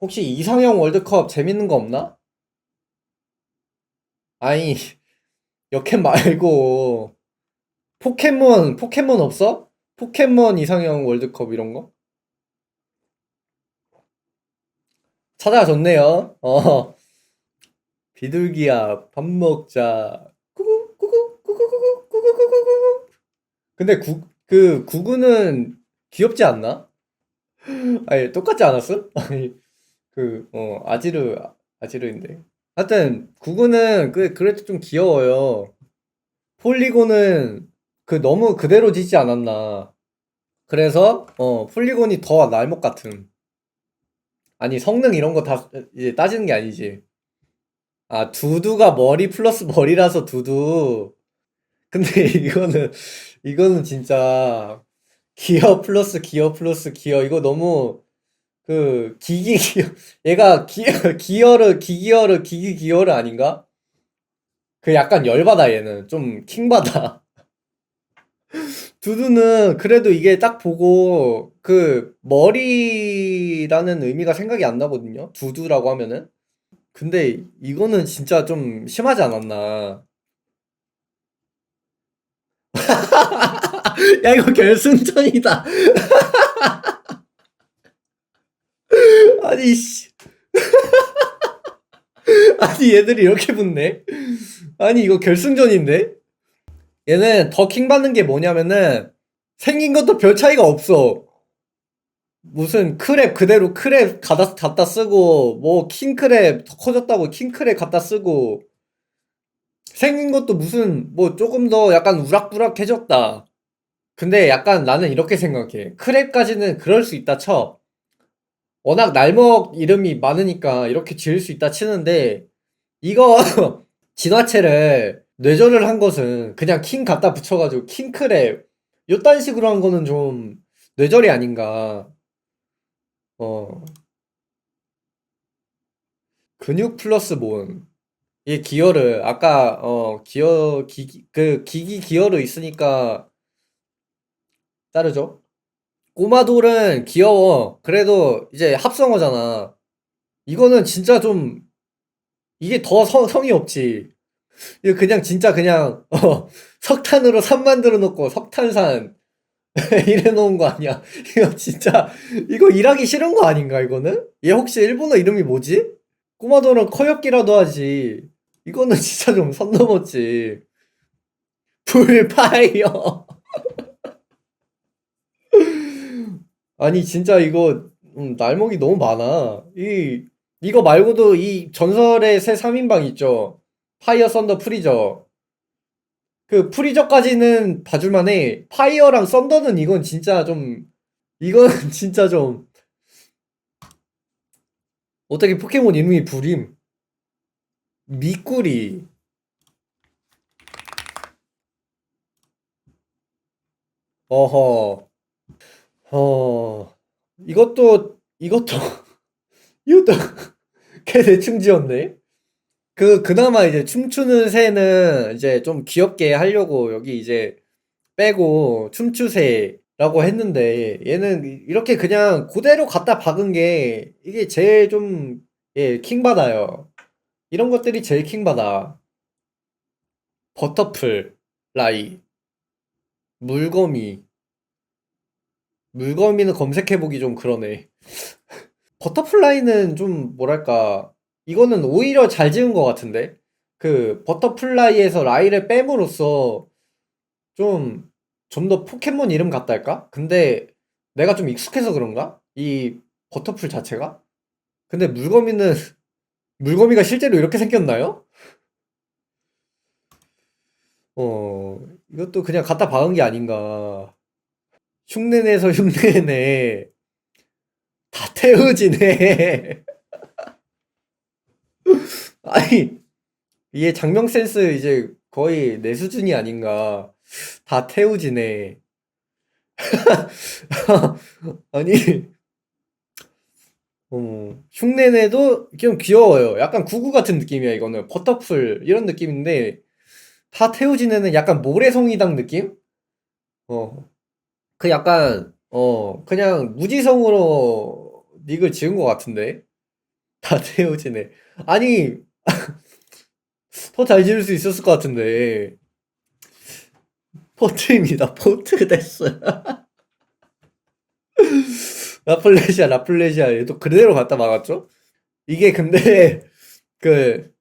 혹시 이상형 월드컵 재밌는 거 없나? 아니, 역캠 말고, 포켓몬, 포켓몬 없어? 포켓몬 이상형 월드컵 이런 거? 찾아줬네요. 어. 비둘기야, 밥 먹자. 근데 구, 그, 구구는 귀엽지 않나? 아니, 똑같지 않았어? 아니, 그, 어, 아지르, 아지르인데. 하여튼, 구구는 그, 그래도 좀 귀여워요. 폴리곤은 그 너무 그대로 지지 않았나. 그래서, 어, 폴리곤이 더 날먹 같음. 아니, 성능 이런 거 다 이제 따지는 게 아니지. 아, 두두가 머리 플러스 머리라서 두두. 근데 이거는, 이거는 진짜, 기어 플러스 기어 플러스 기어. 이거 너무, 그, 기기 기어. 얘가 기어, 기어르, 기기어르, 기기 기어르 아닌가? 그 약간 열받아, 얘는. 좀 킹받아. 두두는 그래도 이게 딱 보고, 그, 머리라는 의미가 생각이 안 나거든요? 두두라고 하면은. 근데 이거는 진짜 좀 심하지 않았나. 야, 이거 결승전이다. 아니, 씨. 아니, 얘들이 이렇게 붙네? 아니, 이거 결승전인데? 얘는 더 킹 받는 게 뭐냐면은, 생긴 것도 별 차이가 없어. 무슨 크랩 그대로 크랩 갖다, 갖다 쓰고, 뭐 킹크랩 더 커졌다고 킹크랩 갖다 쓰고, 생긴 것도 무슨, 뭐 조금 더 약간 우락부락해졌다. 근데 약간 나는 이렇게 생각해. 크랩까지는 그럴 수 있다 쳐. 워낙 날먹 이름이 많으니까 이렇게 지을 수 있다 치는데, 이거 진화체를 뇌절을 한 것은 그냥 킹 갖다 붙여가지고 킹크랩, 요딴 식으로 한 거는 좀 뇌절이 아닌가. 어. 근육 플러스 모음. 이 기어를 아까 어 기어 기기 그 기기 기어를 있으니까 따르죠. 꼬마돌은 귀여워. 그래도 이제 합성어잖아. 이거는 진짜 좀 이게 더 성, 성이 없지. 이거 그냥 진짜 그냥 어 석탄으로 산 만들어 놓고 석탄산 이래 놓은 거 아니야. 이거 진짜 이거 일하기 싫은 거 아닌가 이거는? 얘 혹시 일본어 이름이 뭐지? 꼬마돌은 커엽기라도 하지. 이거는 진짜 좀 선 넘었지. 불파이어. 아니 진짜 이거 음, 날먹이 너무 많아. 이 이거 말고도 이 전설의 새 3인방 있죠. 파이어 썬더 프리저. 그 프리저까지는 봐줄만 해. 파이어랑 썬더는 이건 진짜 좀 이건 진짜 좀 어떻게 포켓몬 이름이 불임? 미꾸리. 어허. 어. 이것도 이것도 이것도 걔 대충 지었네. 그 그나마 이제 춤추는 새는 이제 좀 귀엽게 하려고 여기 이제 빼고 춤추새라고 했는데 얘는 이렇게 그냥 그대로 갖다 박은 게 이게 제일 좀 예, 킹받아요. 이런 것들이 제일 킹받아. 버터풀, 라이, 물거미. 물거미는 검색해보기 좀 그러네. 버터플라이는 좀 뭐랄까 이거는 오히려 잘 지은 것 같은데 그 버터플라이에서 라이를 뺨으로써 좀 좀 더 포켓몬 이름 같다 할까? 근데 내가 좀 익숙해서 그런가? 이 버터풀 자체가? 근데 물거미는 물거미가 실제로 이렇게 생겼나요? 어 이것도 그냥 갖다 박은 게 아닌가 흉내내서 흉내내. 다 태우지네. 아니 얘 장명 센스 이제 거의 내 수준이 아닌가. 다 태우지네. 아니 어, 흉내내도 좀 귀여워요. 약간 구구 같은 느낌이야 이거는. 버터풀 이런 느낌인데 다 태우지네는 약간 모래성이당 느낌? 어 그 약간 어 그냥 무지성으로 닉을 지은 것 같은데 다 태워지네. 아니, 더 잘 지을 수 있었을 것 같은데. 포트입니다. 포트가 됐어요. 라플레시아, 라플레시아. 얘도 그대로 갖다 막았죠? 이게 근데, 그,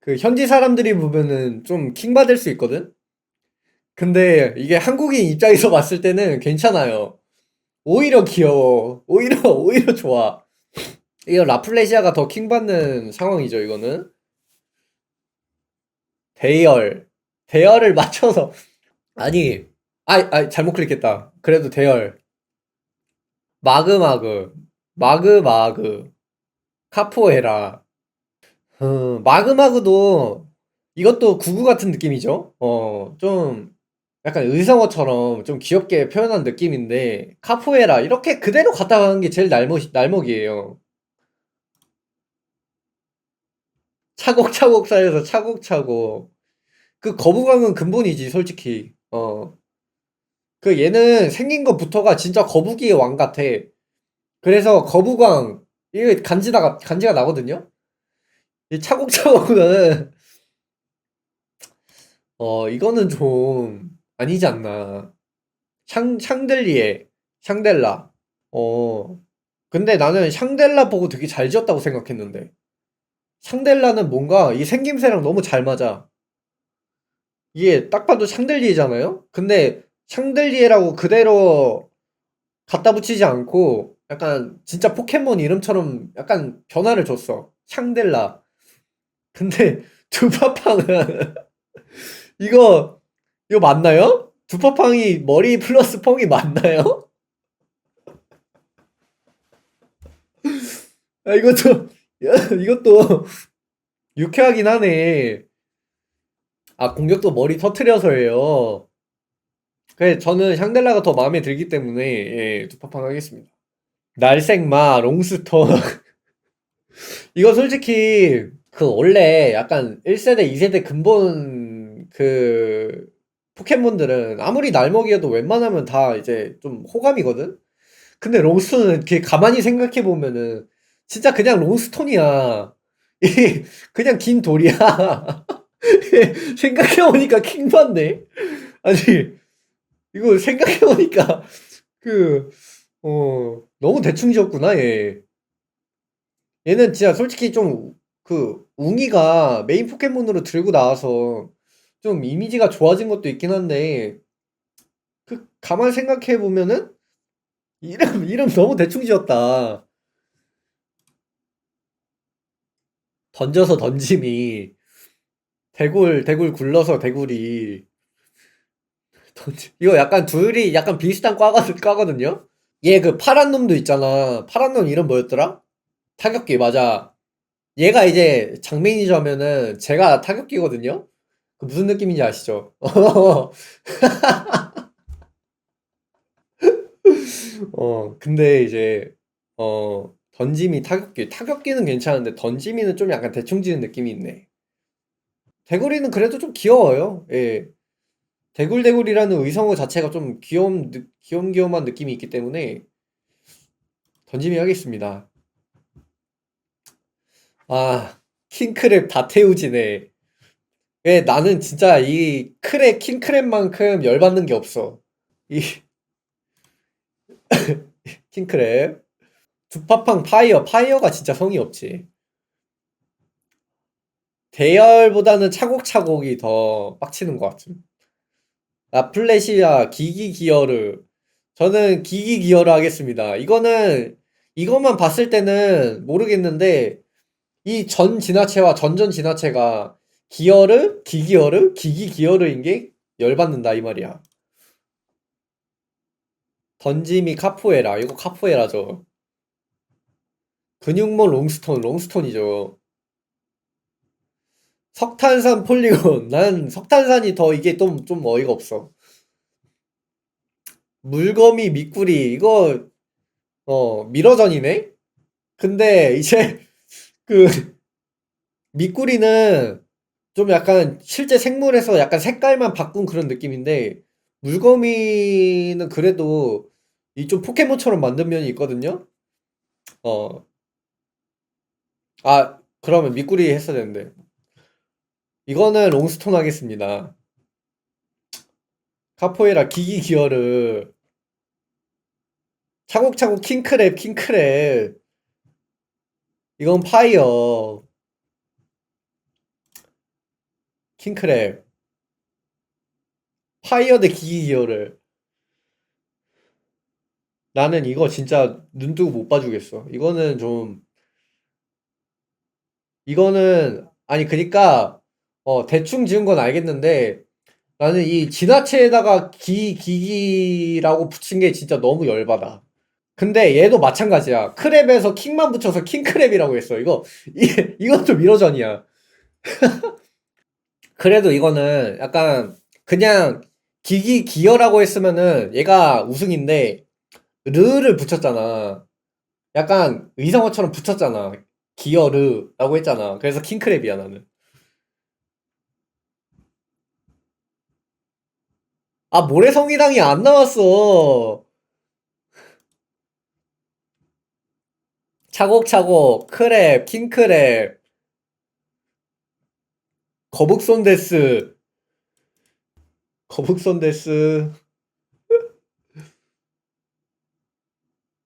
그, 현지 사람들이 보면은 좀 킹받을 수 있거든? 근데 이게 한국인 입장에서 봤을 때는 괜찮아요. 오히려 귀여워. 오히려, 오히려 좋아. 이거 라플레시아가 더 킹받는 상황이죠, 이거는. 대열. 대열을 맞춰서. 아니, 아, 아, 잘못 클릭했다. 그래도 대열. 마그마그. 마그마그. 카포에라. 어, 마그마그도 이것도 구구 같은 느낌이죠. 어, 좀 약간 의성어처럼 좀 귀엽게 표현한 느낌인데 카포에라 이렇게 그대로 갖다 가는 게 제일 날먹, 날먹이에요. 차곡차곡 쌓여서 차곡차곡. 그 거북왕은 근본이지, 솔직히. 어. 그 얘는 생긴 것부터가 진짜 거북이의 왕 같아. 그래서 거북왕, 이게 간지다가, 간지가 나거든요? 이 차곡차곡은, 어, 이거는 좀 아니지 않나. 샹, 샹들리에, 샹델라. 어. 근데 나는 샹델라 보고 되게 잘 지었다고 생각했는데. 샹델라는 뭔가 이 생김새랑 너무 잘 맞아. 이게 딱 봐도 샹들리에잖아요? 근데 샹들리에라고 그대로 갖다 붙이지 않고 약간 진짜 포켓몬 이름처럼 약간 변화를 줬어. 샹델라. 근데 두파팡은 이거 이거 맞나요? 두파팡이 머리 플러스 펑이 맞나요? 아, 이것도 이것도 유쾌하긴 하네. 아, 공격도 머리 터트려서예요. 그래, 저는 샹델라가 더 마음에 들기 때문에 예, 두파팡 하겠습니다. 날생마, 롱스톤. 이거 솔직히 그 원래 약간 1세대, 2세대 근본 그 포켓몬들은 아무리 날먹이어도 웬만하면 다 이제 좀 호감이거든? 근데 롱스톤은 이렇게 가만히 생각해 보면은 진짜 그냥 롱스톤이야. 이 그냥 긴 돌이야. 생각해보니까 킹받네. 아니, 이거 생각해보니까, 그, 어, 너무 대충 지었구나, 얘. 얘는 진짜 솔직히 좀, 그, 웅이가 메인 포켓몬으로 들고 나와서 좀 이미지가 좋아진 것도 있긴 한데, 그, 가만 생각해 보면은, 이름, 이름 너무 대충 지었다. 던져서 던짐이, 대굴, 대굴 굴러서 대굴이. 던지- 이거 약간 둘이 약간 비슷한 과가, 과거든요? 얘 그 파란 놈도 있잖아. 파란 놈 이름 뭐였더라? 타격기, 맞아. 얘가 이제 장메이저 하면은 제가 타격기거든요? 그 무슨 느낌인지 아시죠? 어, 근데 이제, 어, 던짐이 타격기. 타격기는 괜찮은데 던짐이는 좀 약간 대충 지는 느낌이 있네. 대구리는 그래도 좀 귀여워요. 예. 대굴대굴이라는 의성어 자체가 좀 느- 귀염귀염한 느낌이 있기 때문에 던짐이 하겠습니다. 아, 킹크랩 다 태우지네. 예, 나는 진짜 이 크랩, 킹크랩만큼 열받는 게 없어. 이 킹크랩. 두파팡 파이어, 파이어가 진짜 성의 없지. 대열보다는 차곡차곡이 더 빡치는 것 같음. 라플레시아 기기 기어르. 저는 기기 기어르 하겠습니다. 이거는, 이것만 봤을 때는 모르겠는데, 이 전 진화체와 전전 진화체가 기어르, 기기어르, 기기 기어르인 게 열받는다, 이 말이야. 던짐이 카포에라. 이거 카포에라죠. 근육몬 롱스톤, 롱스톤이죠. 석탄산 폴리곤. 난 석탄산이 더 이게 좀, 좀 어이가 없어. 물거미 미꾸리. 이거, 어, 미러전이네? 근데 이제 그 미꾸리는 좀 약간 실제 생물에서 약간 색깔만 바꾼 그런 느낌인데 물거미는 그래도 이 좀 포켓몬처럼 만든 면이 있거든요. 어, 아, 그러면 미꾸리 했어야 되는데. 이거는 롱스톤 하겠습니다. 카포에라 기기 기어르. 차곡차곡 킹크랩, 킹크랩. 이건 파이어. 킹크랩. 파이어 대 기기 기어를. 나는 이거 진짜 눈 뜨고 못 봐주겠어. 이거는 좀, 이거는, 아니, 그니까, 어, 대충 지은 건 알겠는데, 나는 이 지나체에다가 기, 기기라고 붙인 게 진짜 너무 열받아. 근데 얘도 마찬가지야. 크랩에서 킹만 붙여서 킹크랩이라고 했어. 이거, 이, 이것도 미러전이야. 그래도 이거는 약간, 그냥 기기 기어라고 했으면은 얘가 우승인데, 르를 붙였잖아. 약간 의성어처럼 붙였잖아. 기어르라고 했잖아. 그래서 킹크랩이야, 나는. 아, 모래성이랑이 안 나왔어. 차곡차곡, 크랩, 킹크랩, 거북손 데스, 거북손 데스.